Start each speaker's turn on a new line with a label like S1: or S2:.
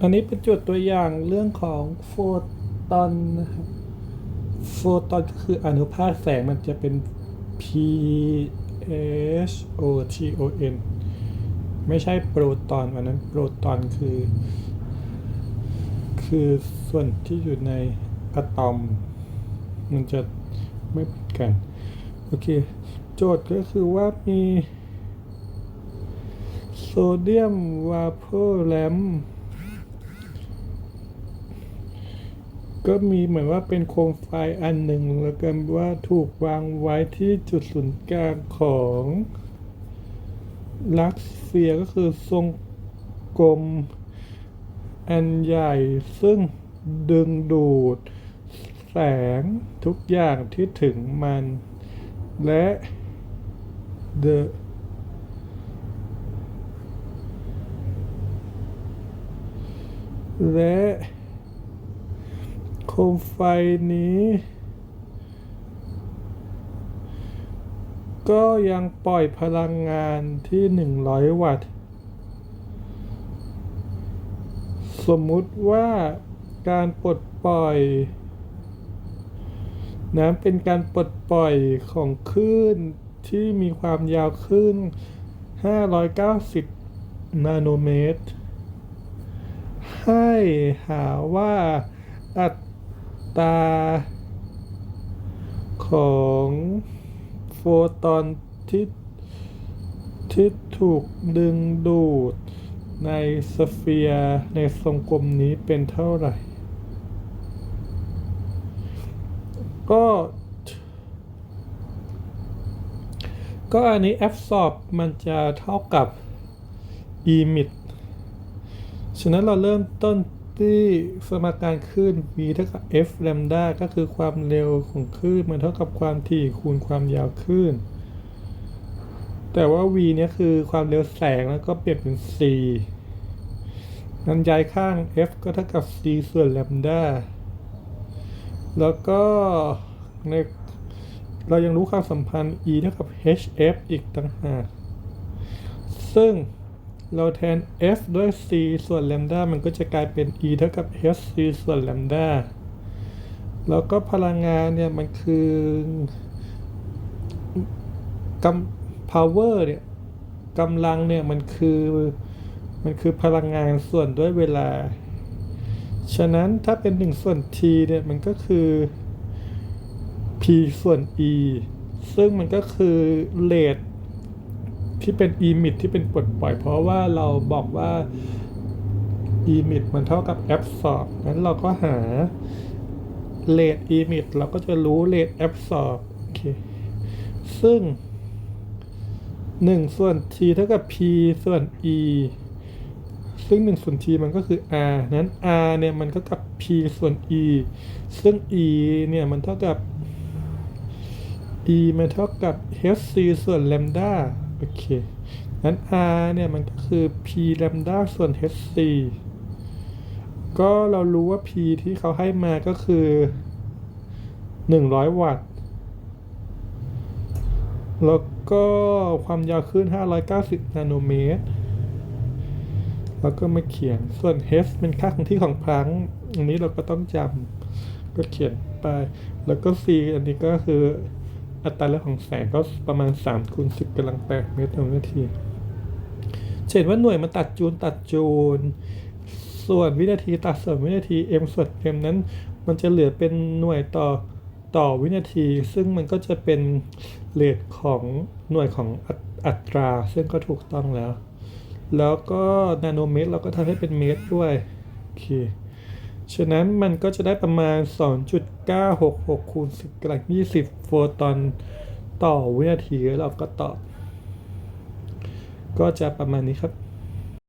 S1: อันนี้เป็นโจทย์ตัวอย่างเรื่องของโฟตอนนะครับโฟตอนก็คืออนุภาคแสงมันจะเป็น P H O T O N ไม่ใช่โปรตอนอันนั้นโปรตอนคือ คือส่วนที่อยู่ในอะตอม มันจะไม่เหมือนกัน โอเค โจทย์ก็คือว่ามี โซเดียมวาโพแลม ก็มีเหมือนว่าเป็นโคมไฟอันหนึ่งแล้วกันว่าถูกวางไว้ที่จุดศูนย์กลางของลักเฟียก็คือทรงกลมอันใหญ่ซึ่งดึงดูดแสงทุกอย่างที่ถึงมัน และ the และ มไฟนี้ ก็ยังปล่อยพลังงานที่ 100 วัตต์ สมมุติว่าการปลดปล่อยน้ำเป็นการปลดปล่อยของคลื่นที่มีความยาวคลื่น 590 นาโนเมตร ให้หาว่าอั ตา ของโฟตอนที่ที่ถูกดึงดูดในสเฟียร์ในทรงกลมนี้เป็นเท่าไหร่ ก็ ก็อันนี้ absorb มันจะเท่ากับ emit ฉะนั้นเราเริ่มต้น ที่สมการคลื่น v เท่ากับ f lambda ก็คือความเร็วของคลื่นมันเท่ากับความถี่คูณความยาวคลื่น แต่ว่า v เนี่ยคือความเร็วแสงแล้วก็เปลี่ยนเป็น c นั้นย้ายข้าง f ก็เท่ากับ c ส่วน lambda แล้วก็ในเรายังรู้ความสัมพันธ์ e เท่ากับ hf อีกต่างหากซึ่ง เราแทน f ด้วย c ส่วน lambda มันก็จะกลายเป็น e เท่ากับ hc ส่วน lambda แล้วก็พลังงานเนี่ย มันคือกำ power เนี่ยกำลังเนี่ย มันคือ มันคือพลังงานส่วนด้วยเวลา ฉะนั้นถ้าเป็น 1 ส่วน t เนี่ย มันก็คือ p ส่วน e ซึ่งมันก็คือเ a t ที่เป็น emit ที่เป็นปลดปล่อย เพราะว่าเราบอกว่า emit มันเท่ากับ absorb งั้นเราก็หา rate emit เราก็จะรู้ rate absorb โอเค ซึ่ง 1 ส่วน t เท่ากับ p ส่วน e ซึ่ง1ส่วน t มันก็คือ r นั้น r เนี่ยมันก็กับ p ส่วน e ซึ่ง e เนี่ยมันเท่ากับ e มันเท่ากับ hc ส่วน lambda โอเคงั้น r เนี่ยมันก็คือ p lambda ส่วน hc ก็เรารู้ว่า p ที่เขาให้มาก็คือ 100 วัตต์ แล้วก็ความยาวคลื่น590 นาโนเมตร แล้วก็มาเขียน ส่วน h เป็นค่าของที่ของพลัง อันนี้เราก็ต้องจำก็เขียนไป แล้วก็ c อันนี้ก็คือ อัตราเร่ของแสงก็ประมาณ3คูณ10กำลัง8เมตรต่อวินาทีเห็นว่าหน่วยมันตัดจูลตัดจูลส่วนวินาทีตัดส่วนวินาที m ส่วน m นั้น มันจะเหลือเป็นหน่วยต่อต่อวินาที ซึ่งมันก็จะเป็นเรทของหน่วยของออัตรา ซึ่งก็ถูกต้องแล้ว แล้วก็นาโนเมตรเราก็ทำให้เป็นเมตรด้วย โอเค ฉะนั้นมันก็จะได้ประมาณ 2.966คูณ10กำลัง20 โฟตอนต่อวินาทีแล้วเราก็ตอบ ก็จะประมาณนี้ครับ